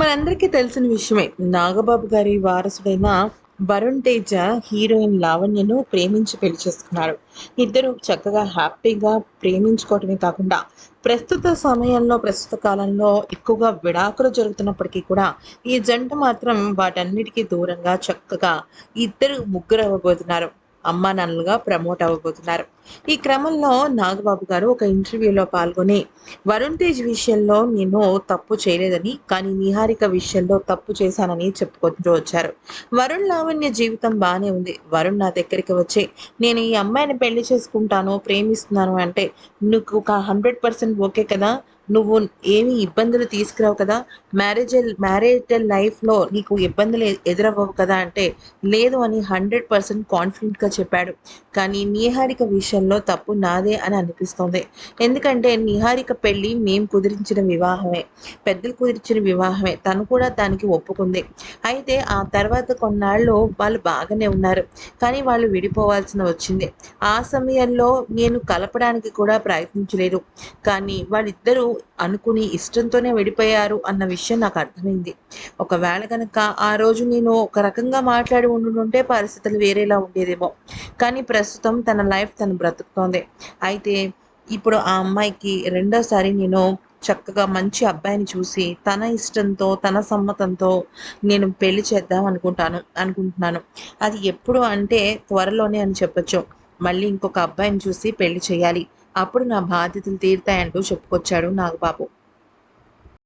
మనందరికీ తెలిసిన విషయమే. నాగబాబు గారి వారసుడైన వరుణ్ తేజ హీరోయిన్ లావణ్యను ప్రేమించి పెళ్ళి చేసుకున్నారు. ఇద్దరు చక్కగా హ్యాపీగా ప్రేమించుకోవటమే కాకుండా ప్రస్తుత సమయంలో ప్రస్తుత కాలంలో ఎక్కువగా విడాకులు జరుగుతున్నప్పటికీ కూడా ఈ జంట మాత్రం వాటన్నిటికీ దూరంగా చక్కగా ఇద్దరు ముగ్గురు అవ్వబోతున్నారు. అమ్మా నాన్నలుగా ప్రమోట్ అవ్వబోతున్నారు. ఈ క్రమంలో నాగబాబు గారు ఒక ఇంటర్వ్యూలో పాల్గొని వరుణ్ తేజ్ విషయంలో నేను తప్పు చేయలేదని కానీ నిహారిక విషయంలో తప్పు చేశానని చెప్పుకుంటూ వచ్చారు. వరుణ్ లావణ్య జీవితం బాగానే ఉంది. వరుణ్ నా దగ్గరికి వచ్చి నేను ఈ అమ్మాయిని పెళ్ళి చేసుకుంటాను ప్రేమిస్తున్నాను అంటే నీకు ఒక హండ్రెడ్ పర్సెంట్ ఓకే కదా? నువ్వు ఏమి ఇబ్బందులు తీసుకురావు కదా? మ్యారేజ్ మ్యారేజల్ లైఫ్లో నీకు ఇబ్బందులు ఎదురవ్వవు కదా? అంటే లేదు అని హండ్రెడ్ పర్సెంట్ కాన్ఫిడెంట్గా చెప్పాడు. కానీ నీహారిక విషయం విషయంలో తప్పు నాదే అని అనిపిస్తోంది. ఎందుకంటే నిహారిక పెళ్ళి మేము కుదిరించిన వివాహమే. పెద్దలు కుదిరించిన వివాహమే. తను కూడా దానికి ఒప్పుకుంది. అయితే ఆ తర్వాత కొన్నాళ్ళు వాళ్ళు బాగానే ఉన్నారు. కానీ వాళ్ళు విడిపోవాల్సిన వచ్చింది. ఆ సమయంలో నేను కలపడానికి కూడా ప్రయత్నించలేదు. కానీ వాళ్ళిద్దరూ అనుకుని ఇష్టంతోనే విడిపోయారు అన్న విషయం నాకు అర్థమైంది. ఒకవేళ కనుక ఆ రోజు నేను ఒక రకంగా మాట్లాడి ఉండుంటే పరిస్థితులు వేరేలా ఉండేదేమో. కానీ ప్రస్తుతం తన లైఫ్ తను బ్రతుకుతోంది. అయితే ఇప్పుడు ఆ అమ్మాయికి రెండోసారి నేను చక్కగా మంచి అబ్బాయిని చూసి తన ఇష్టంతో తన సమ్మతంతో నేను పెళ్ళి చేద్దాం అనుకుంటాను అనుకుంటున్నాను. అది ఎప్పుడు అంటే త్వరలోనే అని చెప్పొచ్చు. మళ్ళీ ఇంకొక అబ్బాయిని చూసి పెళ్ళి చేయాలి. అప్పుడు నా బాధ్యతలు తీరుతాయంటూ చెప్పుకొచ్చాడు నాగబాబు.